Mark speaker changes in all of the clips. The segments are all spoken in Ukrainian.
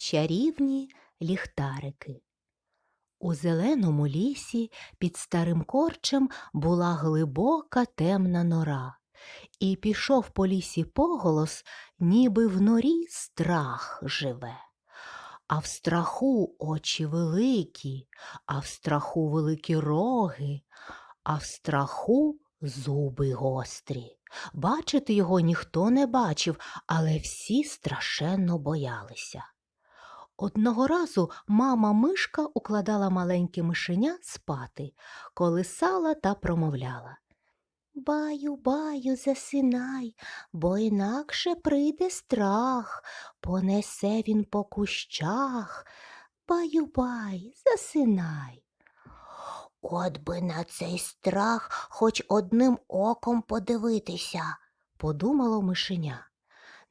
Speaker 1: Чарівні ліхтарики. У зеленому лісі під старим корчем була глибока темна нора, і пішов по лісі поголос, ніби в норі страх живе. А в страху очі великі, а в страху великі роги, а в страху зуби гострі. Бачити його ніхто не бачив, але всі страшенно боялися. Одного разу мама мишка укладала маленьке мишеня спати, колисала та промовляла. Баю, баю, засинай, бо інакше прийде страх, понесе він по кущах. Баю, бай, засинай. От би на цей страх хоч одним оком подивитися, подумало мишеня.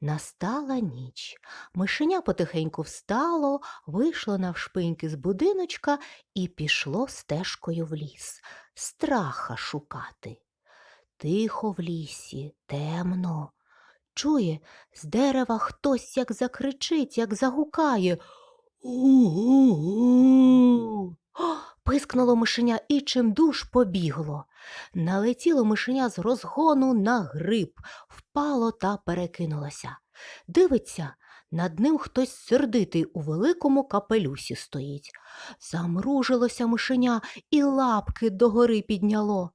Speaker 1: Настала ніч. Мишеня потихеньку встало, вийшло навшпиньки з будиночка і пішло стежкою в ліс, страха шукати. Тихо в лісі, темно. Чує, з дерева хтось як закричить, як загукає. У-гу-гу. Пискнуло мишеня і чимдуж побігло. Налетіло мишеня з розгону на гриб, впало та перекинулося. Дивиться, над ним хтось сердитий у великому капелюсі стоїть. Замружилося мишеня і лапки догори підняло.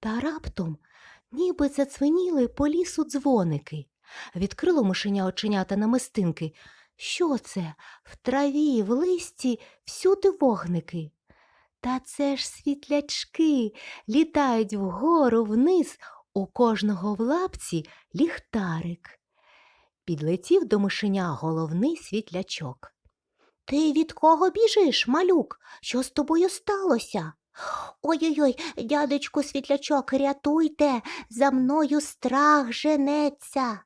Speaker 1: Та раптом ніби зацвеніли по лісу дзвоники. Відкрило мишеня оченята на мистинки. Що це? В траві, в листі всюди вогники. Та це ж світлячки літають вгору вниз, у кожного в лапці ліхтарик. Підлетів до мишеня головний світлячок. Ти від кого біжиш, малюк? Що з тобою сталося? Ой-ой-ой, дядечку світлячок, рятуйте, за мною страх женеться.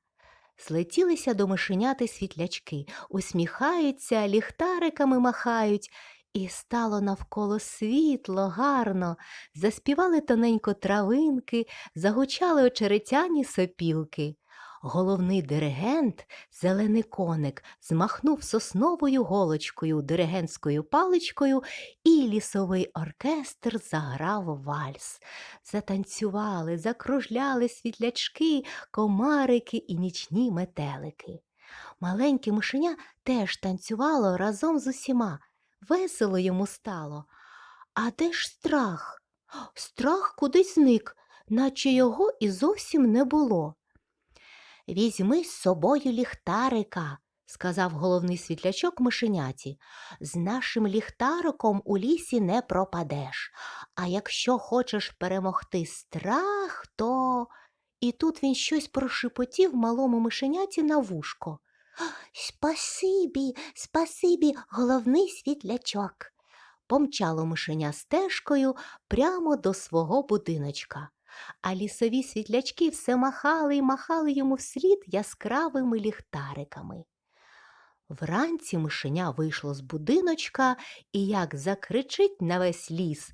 Speaker 1: Злетілися до мишеняти світлячки, усміхаються, ліхтариками махають, і стало навколо світло, гарно, заспівали тоненько травинки, загучали очеретяні сопілки. Головний диригент, зелений коник, змахнув сосновою голочкою, диригентською паличкою, і лісовий оркестр заграв вальс. Затанцювали, закружляли світлячки, комарики і нічні метелики. Маленьке мишеня теж танцювало разом з усіма. Весело йому стало. А де ж страх? Страх кудись зник, наче його і зовсім не було. Візьми з собою ліхтарика, сказав головний світлячок мишеняті. З нашим ліхтариком у лісі не пропадеш. А якщо хочеш перемогти страх, то. І тут він щось прошепотів малому мишеняті на вушко. Спасибі, спасибі, головний світлячок. Помчало мишеня стежкою прямо до свого будиночка, а лісові світлячки все махали й махали йому вслід яскравими ліхтариками. Вранці мишеня вийшло з будиночка і як закричить на весь ліс.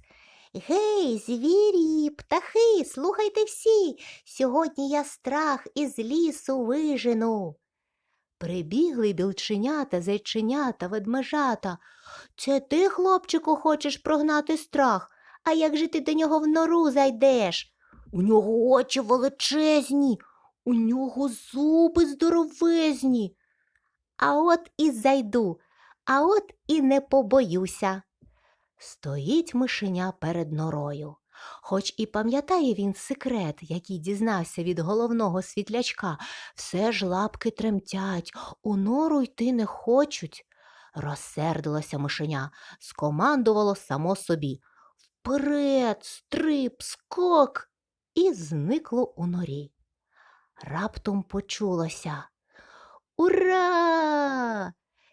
Speaker 1: Гей, звірі, птахи, слухайте всі. Сьогодні я страх із лісу вижену. Прибігли білченята, зайченята, ведмежата. Це ти, хлопчику, хочеш прогнати страх, а як же ти до нього в нору зайдеш? У нього очі величезні, у нього зуби здоровезні. А от і зайду, а от і не побоюся. Стоїть мишеня перед норою. Хоч і пам'ятає він секрет, який дізнався від головного світлячка, все ж лапки тремтять, у нору йти не хочуть. Розсердилося мишеня, скомандувало само собі. Вперед, стрип, скок, і зникло у норі. Раптом почулося. Ура!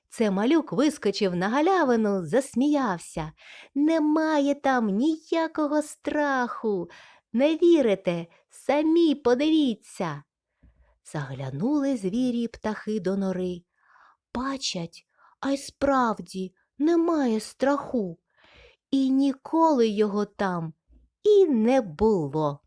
Speaker 1: Це малюк вискочив на галявину, засміявся. Немає там ніякого страху. Не вірите, самі подивіться. Заглянули звірі птахи до нори. Бачать, а й справді немає страху. І ніколи його там і не було.